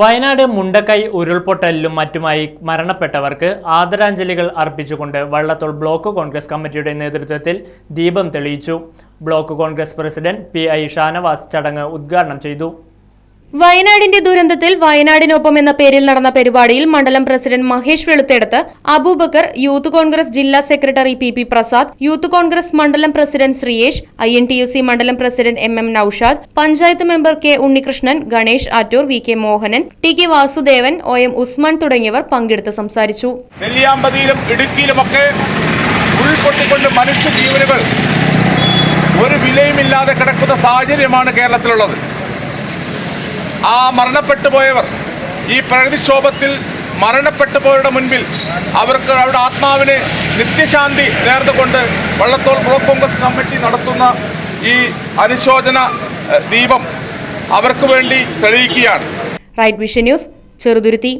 വയനാട് മുണ്ടക്കൈ ഉരുൾപൊട്ടലിലും മറ്റുമായി മരണപ്പെട്ടവർക്ക് ആദരാഞ്ജലികൾ അർപ്പിച്ചുകൊണ്ട് വള്ളത്തോൾ ബ്ലോക്ക് കോൺഗ്രസ് കമ്മിറ്റിയുടെ നേതൃത്വത്തിൽ ദീപം തെളിയിച്ചു. Block Congress president P I Shanavas ചടങ്ങ് ഉദ്ഘാടനം ചെയ്തു. വയനാടിന്റെ ദുരന്തത്തിൽ വയനാടിനൊപ്പം എന്ന പേരിൽ നടന്ന പരിപാടിയിൽ മണ്ഡലം പ്രസിഡന്റ് മഹേഷ് വെളുത്തെടുത്ത് അബൂബക്കർ യൂത്ത് കോൺഗ്രസ് ജില്ലാ secretary P P Prasad youth Congress മണ്ഡലം president Sreeyesh I N T U C മണ്ഡലം president M M Noushad panchayat member K Unnikrishnan Ganesh Attoor V K Mohanan T K Vasudevan O M Usman തുടങ്ങിയവർ പങ്കെടുത്ത് സംസാരിച്ചു. ഒരു വിലയുമില്ലാതെ കിടക്കുന്ന സാഹചര്യമാണ് കേരളത്തിലുള്ളത്. ആ മരണപ്പെട്ടു പോയവർ ഈ പ്രകൃതിക്ഷോഭത്തിൽ മരണപ്പെട്ടു പോയവരുടെ മുൻപിൽ അവർക്ക് അവരുടെ ആത്മാവിന് നിത്യശാന്തി നേർന്നുകൊണ്ട് വള്ളത്തോൾ ബ്ലോക്ക് കോൺഗ്രസ് കമ്മിറ്റി നടത്തുന്ന ഈ അനുശോചന ദീപം അവർക്ക് വേണ്ടി തെളിയിക്കുകയാണ്. Right vision news Cheruthuruthy.